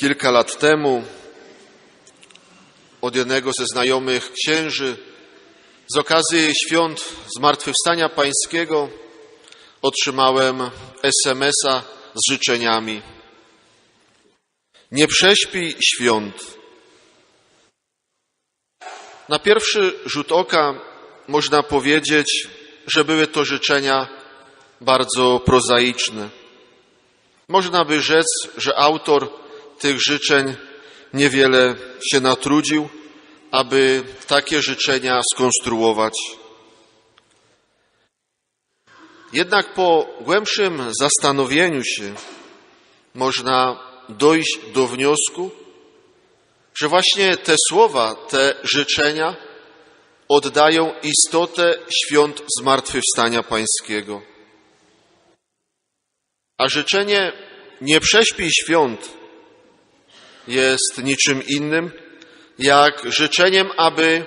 Kilka lat temu od jednego ze znajomych księży z okazji świąt Zmartwychwstania Pańskiego otrzymałem SMS-a z życzeniami. Nie prześpij świąt. Na pierwszy rzut oka można powiedzieć, że były to życzenia bardzo prozaiczne. Można by rzec, że autor tych życzeń niewiele się natrudził, aby takie życzenia skonstruować. Jednak po głębszym zastanowieniu się można dojść do wniosku, że właśnie te słowa, te życzenia oddają istotę świąt Zmartwychwstania Pańskiego. A życzenie nie prześpij świąt jest niczym innym, jak życzeniem, aby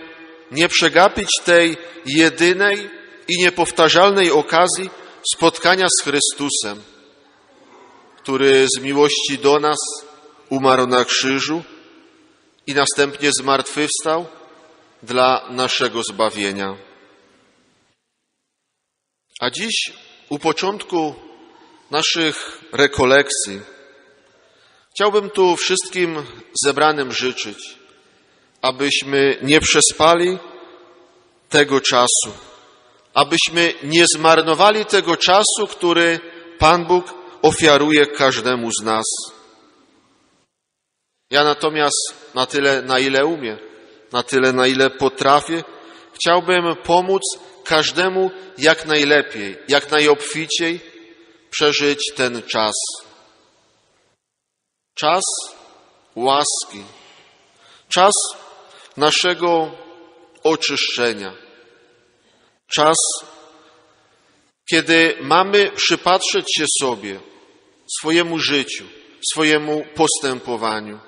nie przegapić tej jedynej i niepowtarzalnej okazji spotkania z Chrystusem, który z miłości do nas umarł na krzyżu i następnie zmartwychwstał dla naszego zbawienia. A dziś u początku naszych rekolekcji chciałbym tu wszystkim zebranym życzyć, abyśmy nie przespali tego czasu, abyśmy nie zmarnowali tego czasu, który Pan Bóg ofiaruje każdemu z nas. Ja natomiast na tyle, na ile umiem, na tyle, na ile potrafię, chciałbym pomóc każdemu jak najlepiej, jak najobficiej przeżyć ten czas. Czas łaski, czas naszego oczyszczenia, czas, kiedy mamy przypatrzeć się sobie, swojemu życiu, swojemu postępowaniu.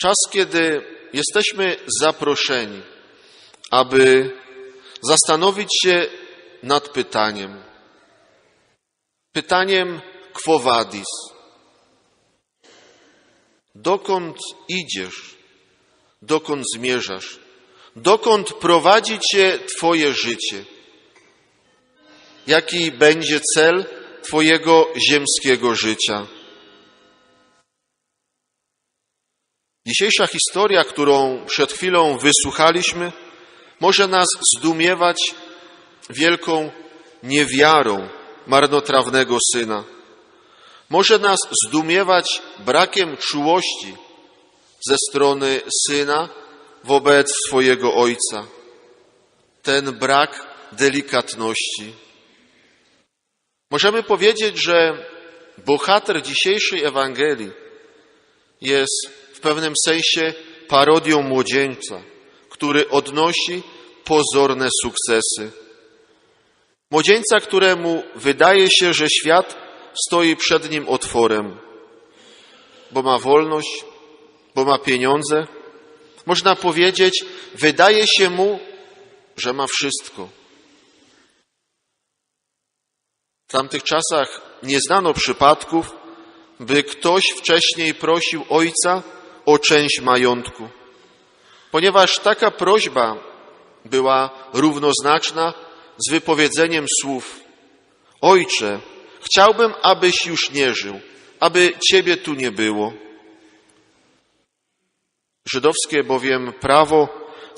Czas, kiedy jesteśmy zaproszeni, aby zastanowić się nad pytaniem. Pytaniem quo vadis. Dokąd idziesz? Dokąd zmierzasz? Dokąd prowadzi cię Twoje życie? Jaki będzie cel Twojego ziemskiego życia? Dzisiejsza historia, którą przed chwilą wysłuchaliśmy, może nas zdumiewać wielką niewiarą marnotrawnego syna. Może nas zdumiewać brakiem czułości ze strony syna wobec swojego ojca. Ten brak delikatności. Możemy powiedzieć, że bohater dzisiejszej Ewangelii jest w pewnym sensie parodią młodzieńca, który odnosi pozorne sukcesy. Młodzieńca, któremu wydaje się, że świat stoi przed nim otworem, bo ma wolność, bo ma pieniądze. Można powiedzieć, wydaje się mu, że ma wszystko. W tamtych czasach nie znano przypadków, by ktoś wcześniej prosił ojca o część majątku, ponieważ taka prośba była równoznaczna z wypowiedzeniem słów: Ojcze, chciałbym, abyś już nie żył, aby ciebie tu nie było. Żydowskie bowiem prawo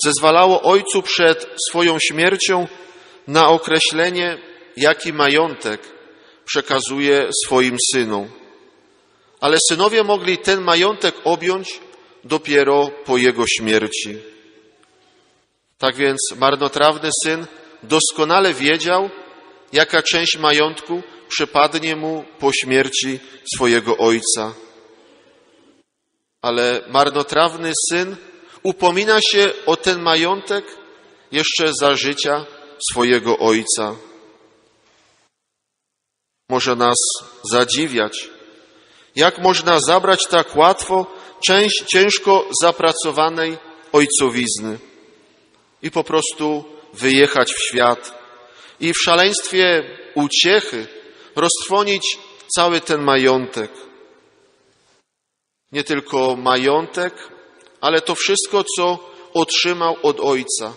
zezwalało ojcu przed swoją śmiercią na określenie, jaki majątek przekazuje swoim synom. Ale synowie mogli ten majątek objąć dopiero po jego śmierci. Tak więc marnotrawny syn doskonale wiedział, jaka część majątku przypadnie mu po śmierci swojego ojca. Ale marnotrawny syn upomina się o ten majątek jeszcze za życia swojego ojca. Może nas zadziwiać, jak można zabrać tak łatwo część ciężko zapracowanej ojcowizny i po prostu wyjechać w świat i w szaleństwie uciechy roztrwonić cały ten majątek. nie tylko majątek, ale to wszystko, co otrzymał od ojca.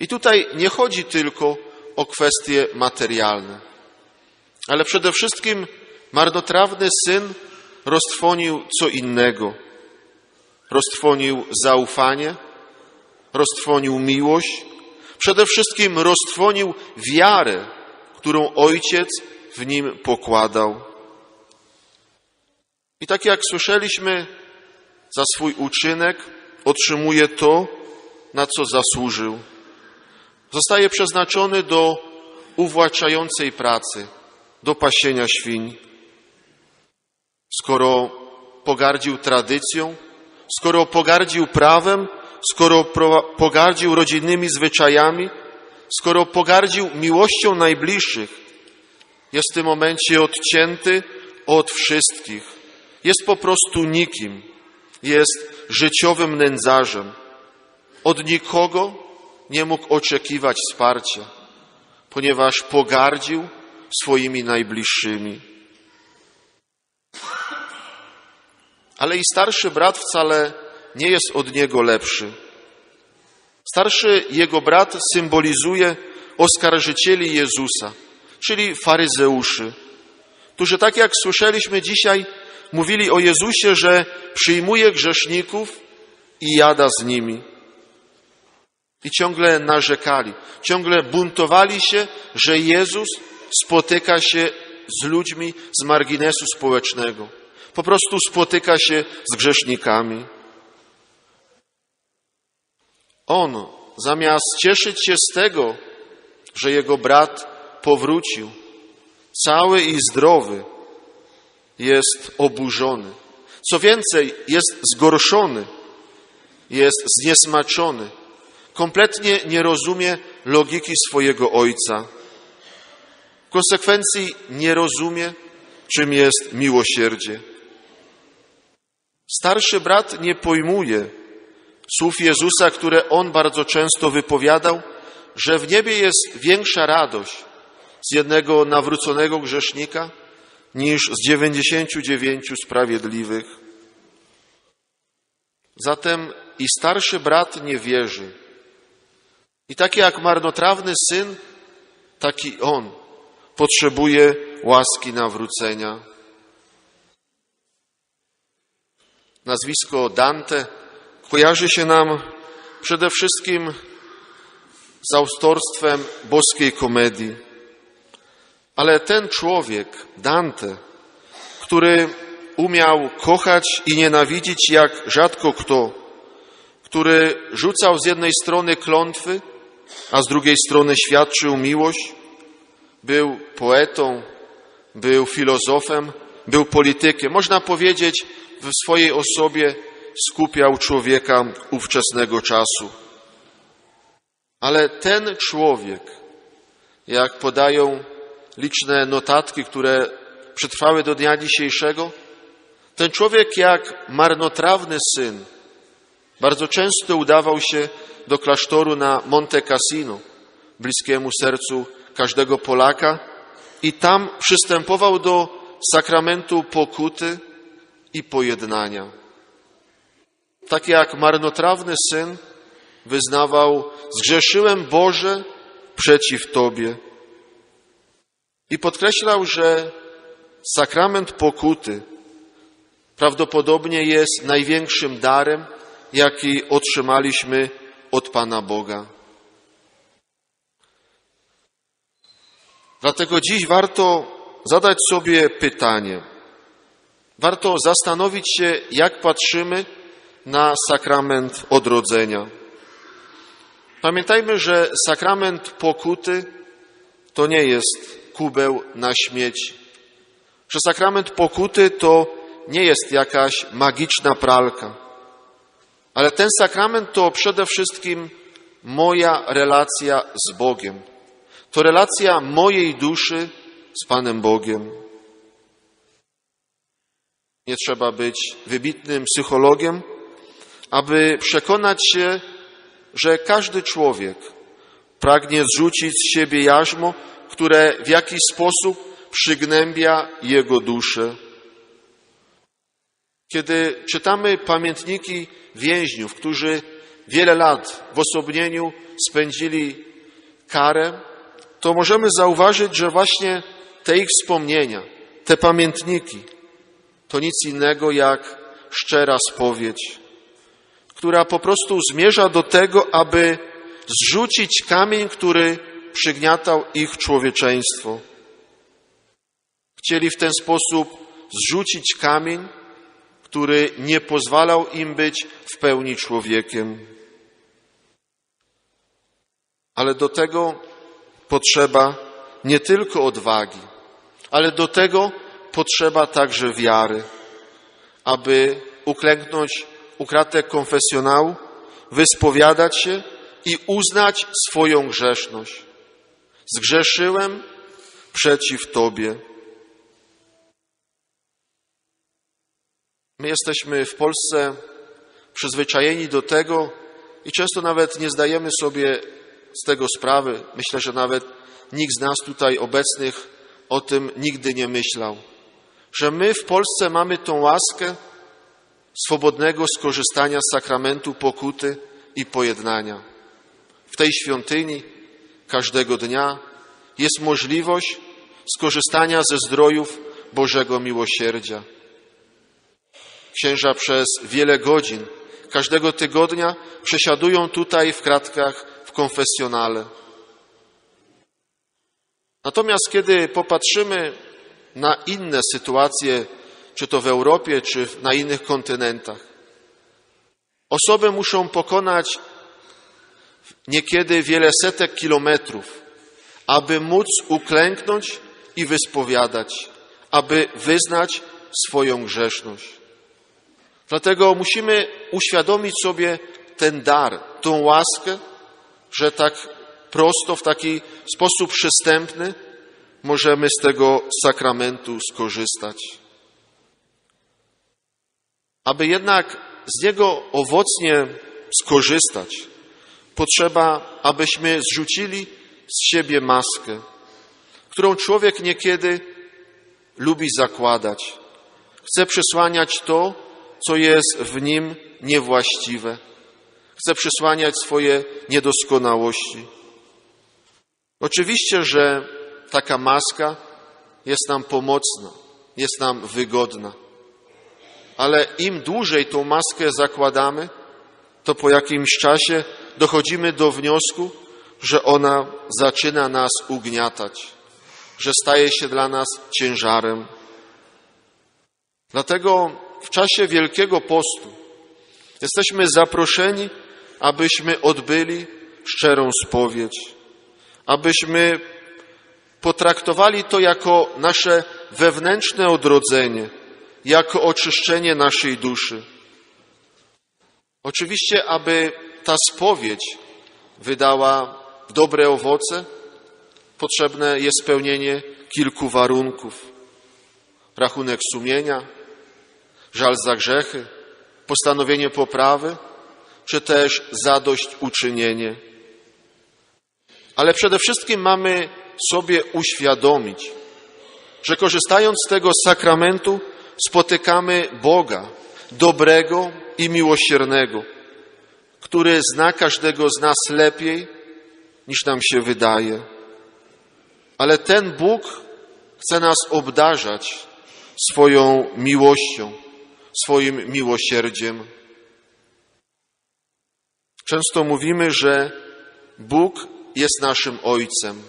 I tutaj nie chodzi tylko o kwestie materialne, ale przede wszystkim marnotrawny syn roztrwonił co innego. Roztrwonił zaufanie, roztrwonił miłość, przede wszystkim roztrwonił wiarę, którą ojciec w nim pokładał. I tak jak słyszeliśmy, za swój uczynek otrzymuje to, na co zasłużył. Zostaje przeznaczony do uwłaczającej pracy, do pasienia świń. Skoro pogardził tradycją, skoro pogardził prawem, skoro pogardził rodzinnymi zwyczajami, skoro pogardził miłością najbliższych, jest w tym momencie odcięty od wszystkich. Jest po prostu nikim. Jest życiowym nędzarzem. Od nikogo nie mógł oczekiwać wsparcia, ponieważ pogardził swoimi najbliższymi. Ale i starszy brat wcale nie jest od niego lepszy. Starszy jego brat symbolizuje oskarżycieli Jezusa, czyli faryzeuszy, którzy, tak jak słyszeliśmy dzisiaj, mówili o Jezusie, że przyjmuje grzeszników i jada z nimi. I ciągle narzekali, ciągle buntowali się, że Jezus spotyka się z ludźmi z marginesu społecznego. Po prostu spotyka się z grzesznikami. On, zamiast cieszyć się z tego, że jego brat powrócił, cały i zdrowy, jest oburzony. Co więcej, jest zgorszony, jest zniesmaczony, kompletnie nie rozumie logiki swojego ojca. W konsekwencji nie rozumie, czym jest miłosierdzie. Starszy brat nie pojmuje słów Jezusa, które on bardzo często wypowiadał, że w niebie jest większa radość z jednego nawróconego grzesznika niż z dziewięćdziesięciu dziewięciu sprawiedliwych. Zatem i starszy brat nie wierzy. I tak jak marnotrawny syn, taki on potrzebuje łaski nawrócenia. Nazwisko Dante kojarzy się nam przede wszystkim z autorstwem boskiej komedii. Ale ten człowiek, Dante, który umiał kochać i nienawidzić jak rzadko kto, który rzucał z jednej strony klątwy, a z drugiej strony świadczył miłość, był poetą, był filozofem, był politykiem. Można powiedzieć, w swojej osobie skupiał człowieka ówczesnego czasu. Ale ten człowiek, jak podają liczne notatki, które przetrwały do dnia dzisiejszego, ten człowiek jak marnotrawny syn bardzo często udawał się do klasztoru na Monte Cassino, bliskiemu sercu każdego Polaka, i tam przystępował do sakramentu pokuty i pojednania. Tak jak marnotrawny syn wyznawał, zgrzeszyłem Boże przeciw Tobie. I podkreślał, że sakrament pokuty prawdopodobnie jest największym darem, jaki otrzymaliśmy od Pana Boga. Dlatego dziś warto zadać sobie pytanie. Warto zastanowić się, jak patrzymy na sakrament odrodzenia. Pamiętajmy, że sakrament pokuty to nie jest kubeł na śmieci. Że sakrament pokuty to nie jest jakaś magiczna pralka. Ale ten sakrament to przede wszystkim moja relacja z Bogiem. To relacja mojej duszy z Panem Bogiem. Nie trzeba być wybitnym psychologiem, aby przekonać się, że każdy człowiek pragnie zrzucić z siebie jarzmo, które w jakiś sposób przygnębia jego duszę. Kiedy czytamy pamiętniki więźniów, którzy wiele lat w osobnieniu spędzili karę, to możemy zauważyć, że właśnie te ich wspomnienia, te pamiętniki, to nic innego jak szczera spowiedź, która po prostu zmierza do tego, aby zrzucić kamień, który przygniatał ich człowieczeństwo. Chcieli w ten sposób zrzucić kamień, który nie pozwalał im być w pełni człowiekiem. Ale do tego potrzeba nie tylko odwagi, ale do tego potrzeba także wiary, aby uklęknąć u kratek konfesjonału, wyspowiadać się i uznać swoją grzeszność. Zgrzeszyłem przeciw Tobie. My jesteśmy w Polsce przyzwyczajeni do tego i często nawet nie zdajemy sobie z tego sprawy. Myślę, że nawet nikt z nas tutaj obecnych o tym nigdy nie myślał. Że my w Polsce mamy tą łaskę swobodnego skorzystania z sakramentu pokuty i pojednania. W tej świątyni każdego dnia jest możliwość skorzystania ze zdrojów Bożego Miłosierdzia. Księża przez wiele godzin każdego tygodnia przesiadują tutaj w kratkach w konfesjonale. Natomiast kiedy popatrzymy na inne sytuacje, czy to w Europie, czy na innych kontynentach, osoby muszą pokonać niekiedy wiele setek kilometrów, aby móc uklęknąć i wyspowiadać, aby wyznać swoją grzeszność. Dlatego musimy uświadomić sobie ten dar, tą łaskę, że tak prosto, w taki sposób przystępny możemy z tego sakramentu skorzystać. Aby jednak z niego owocnie skorzystać, potrzeba, abyśmy zrzucili z siebie maskę, którą człowiek niekiedy lubi zakładać. Chce przysłaniać to, co jest w nim niewłaściwe. Chce przysłaniać swoje niedoskonałości. Oczywiście, że taka maska jest nam pomocna, jest nam wygodna, ale im dłużej tą maskę zakładamy, to po jakimś czasie dochodzimy do wniosku, że ona zaczyna nas ugniatać, że staje się dla nas ciężarem. Dlatego w czasie Wielkiego Postu jesteśmy zaproszeni, abyśmy odbyli szczerą spowiedź, abyśmy potraktowali to jako nasze wewnętrzne odrodzenie, jako oczyszczenie naszej duszy. Oczywiście, aby ta spowiedź wydała dobre owoce, potrzebne jest spełnienie kilku warunków. Rachunek sumienia, żal za grzechy, postanowienie poprawy, czy też zadośćuczynienie. Ale przede wszystkim mamy sobie uświadomić, że korzystając z tego sakramentu spotykamy Boga, dobrego i miłosiernego, który zna każdego z nas lepiej niż nam się wydaje. Ale ten Bóg chce nas obdarzać swoją miłością, swoim miłosierdziem. Często mówimy, że Bóg jest naszym Ojcem.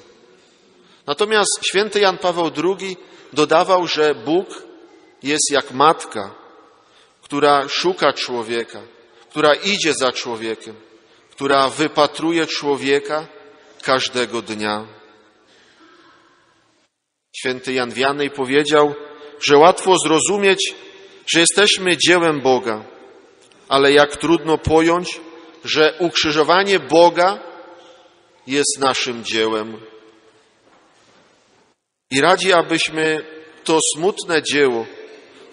Natomiast święty Jan Paweł II dodawał, że Bóg jest jak matka, która szuka człowieka, która idzie za człowiekiem, która wypatruje człowieka każdego dnia. Święty Jan Wianej powiedział, że łatwo zrozumieć, że jesteśmy dziełem Boga, ale jak trudno pojąć, że ukrzyżowanie Boga jest naszym dziełem. I radzi, abyśmy to smutne dzieło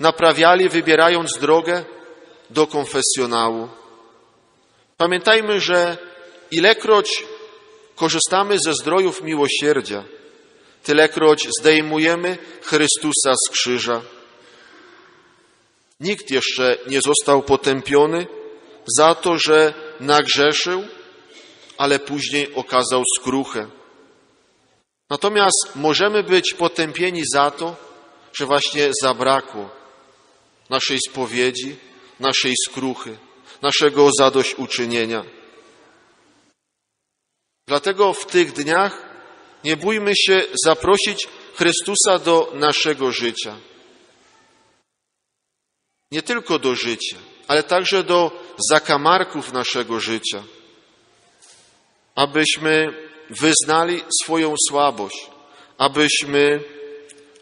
naprawiali, wybierając drogę do konfesjonału. Pamiętajmy, że ilekroć korzystamy ze zdrojów miłosierdzia, tylekroć zdejmujemy Chrystusa z krzyża. Nikt jeszcze nie został potępiony za to, że nagrzeszył, ale później okazał skruchę. Natomiast możemy być potępieni za to, że właśnie zabrakło naszej spowiedzi, naszej skruchy, naszego zadośćuczynienia. Dlatego w tych dniach nie bójmy się zaprosić Chrystusa do naszego życia. Nie tylko do życia, ale także do zakamarków naszego życia, abyśmy wyznali swoją słabość, abyśmy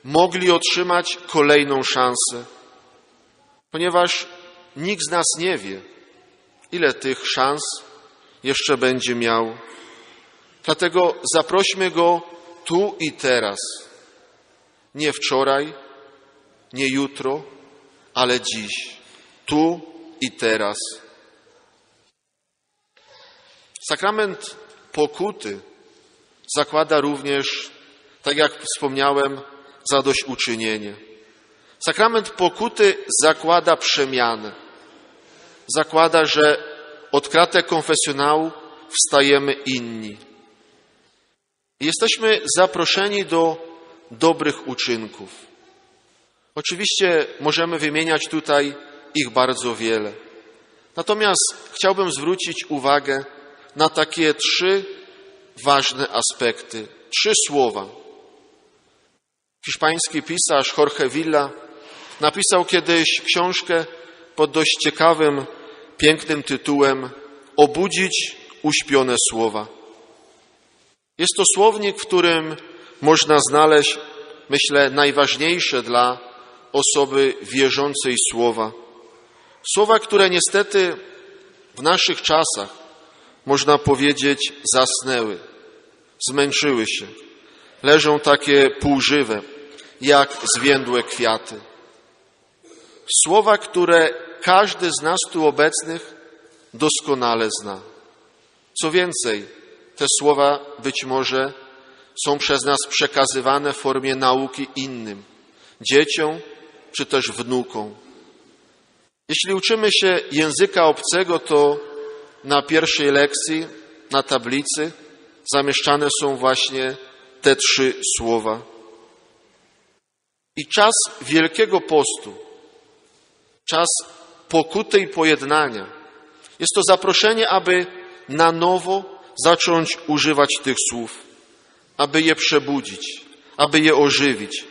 mogli otrzymać kolejną szansę, ponieważ nikt z nas nie wie, ile tych szans jeszcze będzie miał. Dlatego zaprośmy Go tu i teraz, nie wczoraj, nie jutro, ale dziś, tu i teraz. Sakrament pokuty zakłada również, tak jak wspomniałem, zadośćuczynienie. Sakrament pokuty zakłada przemianę. Zakłada, że od kratek konfesjonału wstajemy inni. Jesteśmy zaproszeni do dobrych uczynków. Oczywiście możemy wymieniać tutaj ich bardzo wiele. Natomiast chciałbym zwrócić uwagę na takie trzy ważne aspekty, trzy słowa. Hiszpański pisarz Jorge Villa napisał kiedyś książkę pod dość ciekawym, pięknym tytułem Obudzić uśpione słowa. Jest to słownik, w którym można znaleźć, myślę, najważniejsze dla osoby wierzącej słowa. Słowa, które niestety w naszych czasach, można powiedzieć, zasnęły, zmęczyły się. Leżą takie półżywe, jak zwiędłe kwiaty. Słowa, które każdy z nas tu obecnych doskonale zna. Co więcej, te słowa być może są przez nas przekazywane w formie nauki innym, dzieciom czy też wnukom. Jeśli uczymy się języka obcego, to na pierwszej lekcji, na tablicy zamieszczane są właśnie te trzy słowa. I czas Wielkiego Postu, czas pokuty i pojednania, jest to zaproszenie, aby na nowo zacząć używać tych słów, aby je przebudzić, aby je ożywić,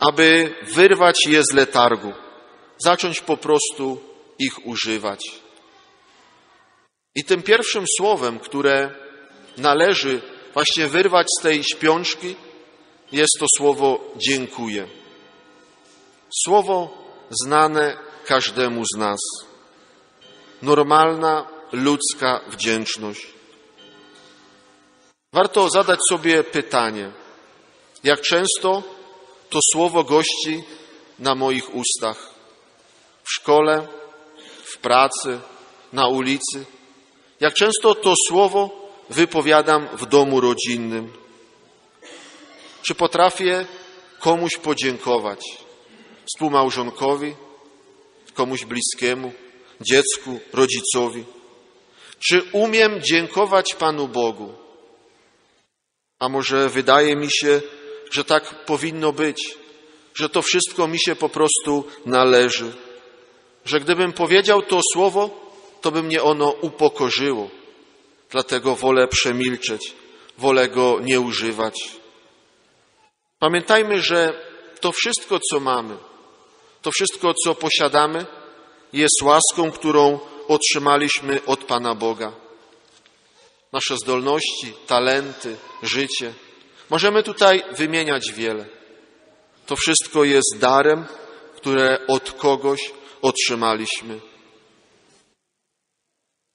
aby wyrwać je z letargu, zacząć po prostu ich używać. I tym pierwszym słowem, które należy właśnie wyrwać z tej śpiączki, jest to słowo dziękuję. Słowo znane każdemu z nas. Normalna, ludzka wdzięczność. Warto zadać sobie pytanie, jak często to słowo gości na moich ustach, w szkole, w pracy, na ulicy, jak często to słowo wypowiadam w domu rodzinnym. Czy potrafię komuś podziękować? Współmałżonkowi, komuś bliskiemu, dziecku, rodzicowi? Czy umiem dziękować Panu Bogu? A może wydaje mi się, że tak powinno być, że to wszystko mi się po prostu należy, że gdybym powiedział to słowo, to by mnie ono upokorzyło. Dlatego wolę przemilczeć, wolę go nie używać. Pamiętajmy, że to wszystko, co mamy, to wszystko, co posiadamy, jest łaską, którą otrzymaliśmy od Pana Boga. Nasze zdolności, talenty, życie. Możemy tutaj wymieniać wiele. To wszystko jest darem, które od kogoś otrzymaliśmy.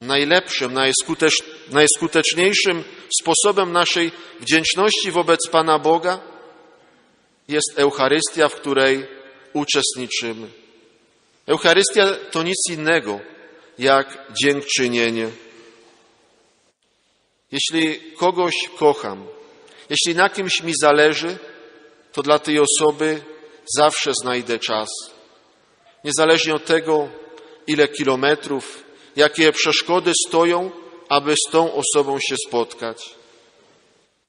Najlepszym, najskutecz, najskuteczniejszym sposobem naszej wdzięczności wobec Pana Boga jest Eucharystia, w której uczestniczymy. Eucharystia to nic innego jak dziękczynienie. Jeśli kogoś kocham, jeśli na kimś mi zależy, to dla tej osoby zawsze znajdę czas. niezależnie od tego, ile kilometrów, jakie przeszkody stoją, aby z tą osobą się spotkać.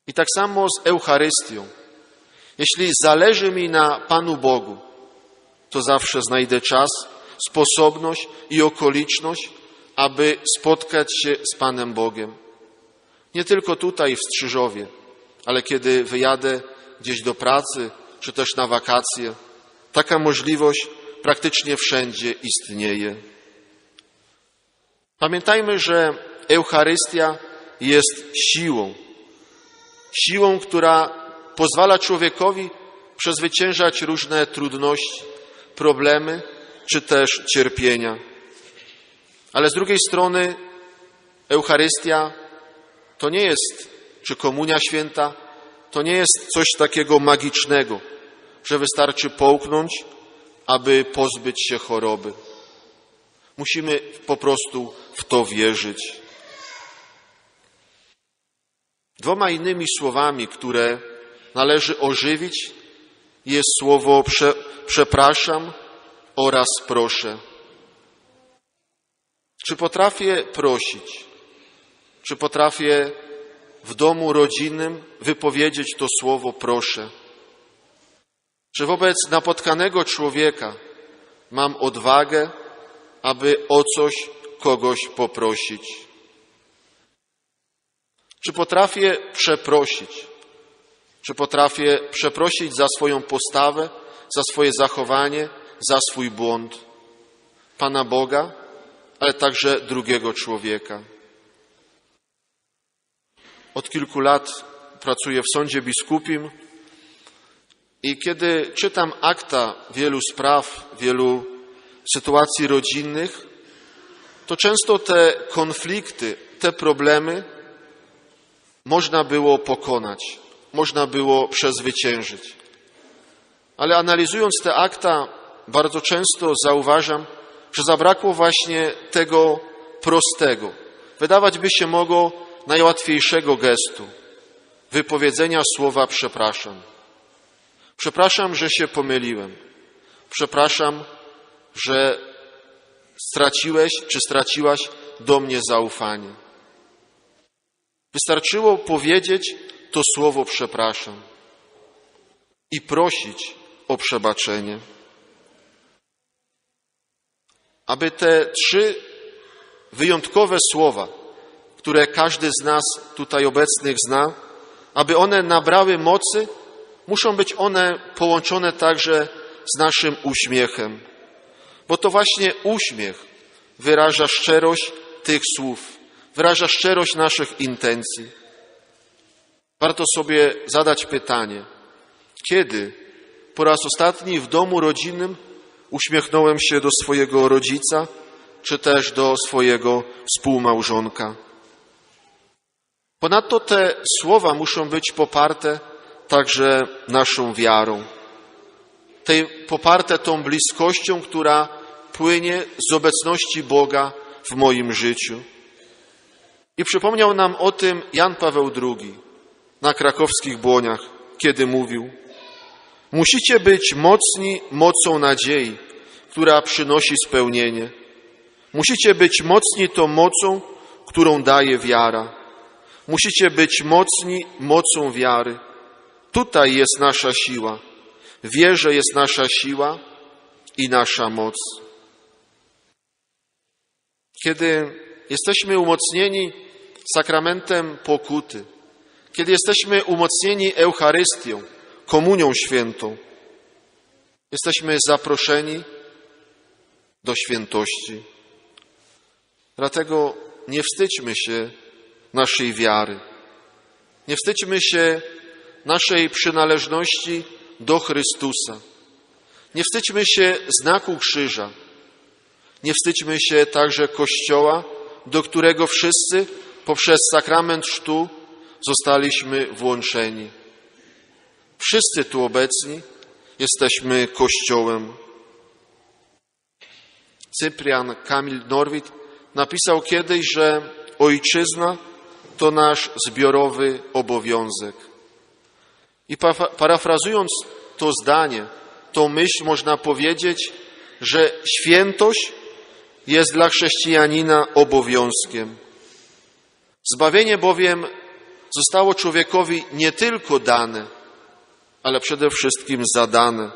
I tak samo z Eucharystią. Jeśli zależy mi na Panu Bogu, to zawsze znajdę czas, sposobność i okoliczność, aby spotkać się z Panem Bogiem. Nie tylko tutaj w Strzyżowie, ale kiedy wyjadę gdzieś do pracy, czy też na wakacje, taka możliwość praktycznie wszędzie istnieje. Pamiętajmy, że Eucharystia jest siłą. Siłą, która pozwala człowiekowi przezwyciężać różne trudności, problemy czy też cierpienia. Ale z drugiej strony Eucharystia to nie jest, czy Komunia Święta, to nie jest coś takiego magicznego, że wystarczy połknąć, aby pozbyć się choroby. Musimy po prostu w to wierzyć. Dwoma innymi słowami, które należy ożywić, jest słowo prze, przepraszam oraz proszę. Czy potrafię prosić? Czy potrafię w domu rodzinnym wypowiedzieć to słowo proszę? Czy wobec napotkanego człowieka mam odwagę, aby o coś kogoś poprosić? Czy potrafię przeprosić? Czy potrafię przeprosić za swoją postawę, za swoje zachowanie, za swój błąd Pana Boga, ale także drugiego człowieka? Od kilku lat pracuję w sądzie biskupim i kiedy czytam akta wielu spraw, wielu sytuacji rodzinnych, to często te konflikty, te problemy można było pokonać, można było przezwyciężyć. Ale analizując te akta, bardzo często zauważam, że zabrakło właśnie tego prostego, wydawać by się mogło najłatwiejszego gestu wypowiedzenia słowa przepraszam. Przepraszam, że się pomyliłem. Przepraszam, że straciłeś czy straciłaś do mnie zaufanie. Wystarczyło powiedzieć to słowo przepraszam i prosić o przebaczenie. Aby te trzy wyjątkowe słowa, które każdy z nas tutaj obecnych zna, aby one nabrały mocy, muszą być one połączone także z naszym uśmiechem, bo to właśnie uśmiech wyraża szczerość tych słów, wyraża szczerość naszych intencji. Warto sobie zadać pytanie, kiedy po raz ostatni w domu rodzinnym uśmiechnąłem się do swojego rodzica, czy też do swojego współmałżonka. Ponadto te słowa muszą być poparte także naszą wiarą. Tej, poparte tą bliskością, która płynie z obecności Boga w moim życiu. I przypomniał nam o tym Jan Paweł II na krakowskich błoniach, kiedy mówił: Musicie być mocni mocą nadziei, która przynosi spełnienie. Musicie być mocni tą mocą, którą daje wiara. Musicie być mocni mocą wiary. Tutaj jest nasza siła. Wierze jest nasza siła i nasza moc. Kiedy jesteśmy umocnieni sakramentem pokuty, kiedy jesteśmy umocnieni Eucharystią, komunią świętą, jesteśmy zaproszeni do świętości. Dlatego nie wstydźmy się naszej wiary. Nie wstydźmy się naszej przynależności do Chrystusa. Nie wstydźmy się znaku krzyża. Nie wstydźmy się także Kościoła, do którego wszyscy poprzez sakrament chrztu zostaliśmy włączeni. Wszyscy tu obecni jesteśmy Kościołem. Cyprian Kamil Norwid napisał kiedyś, że ojczyzna to nasz zbiorowy obowiązek. I parafrazując to zdanie, tą myśl można powiedzieć, że świętość jest dla chrześcijanina obowiązkiem. Zbawienie bowiem zostało człowiekowi nie tylko dane, ale przede wszystkim zadane.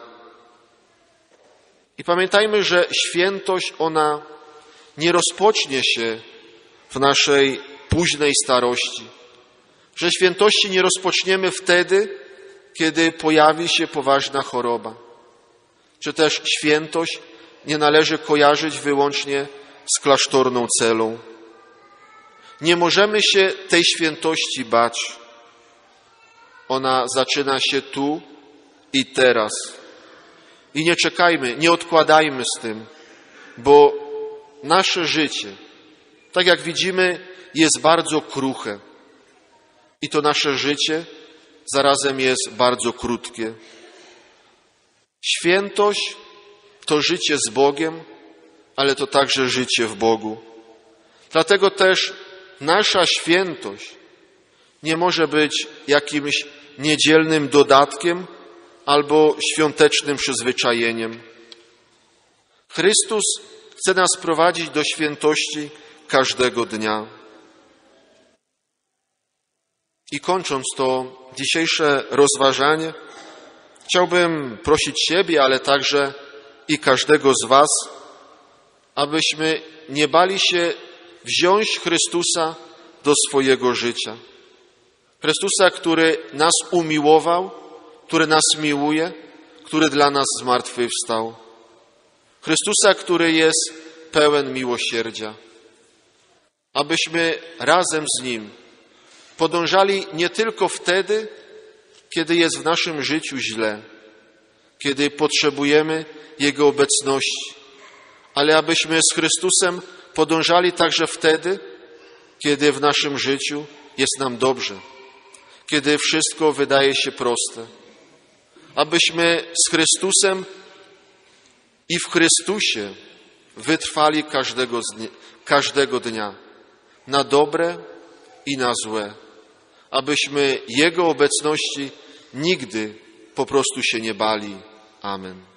I pamiętajmy, że świętość ona nie rozpocznie się w naszej późnej starości, że świętości nie rozpoczniemy wtedy, kiedy pojawi się poważna choroba, czy też świętość nie należy kojarzyć wyłącznie z klasztorną celą. Nie możemy się tej świętości bać. Ona zaczyna się tu i teraz. I nie czekajmy, nie odkładajmy z tym, bo nasze życie, tak jak widzimy, jest bardzo kruche. I to nasze życie zarazem jest bardzo krótkie. Świętość to życie z Bogiem, ale to także życie w Bogu. Dlatego też nasza świętość nie może być jakimś niedzielnym dodatkiem albo świątecznym przyzwyczajeniem. Chrystus chce nas prowadzić do świętości każdego dnia. I kończąc to dzisiejsze rozważanie, chciałbym prosić siebie, ale także i każdego z Was, abyśmy nie bali się wziąć Chrystusa do swojego życia. Chrystusa, który nas umiłował, który nas miłuje, który dla nas zmartwychwstał. Chrystusa, który jest pełen miłosierdzia. Abyśmy razem z Nim podążali nie tylko wtedy, kiedy jest w naszym życiu źle, kiedy potrzebujemy Jego obecności, ale abyśmy z Chrystusem podążali także wtedy, kiedy w naszym życiu jest nam dobrze, kiedy wszystko wydaje się proste. Abyśmy z Chrystusem i w Chrystusie wytrwali każdego, dnia, każdego dnia na dobre i na złe, abyśmy Jego obecności nigdy po prostu się nie bali. Amen.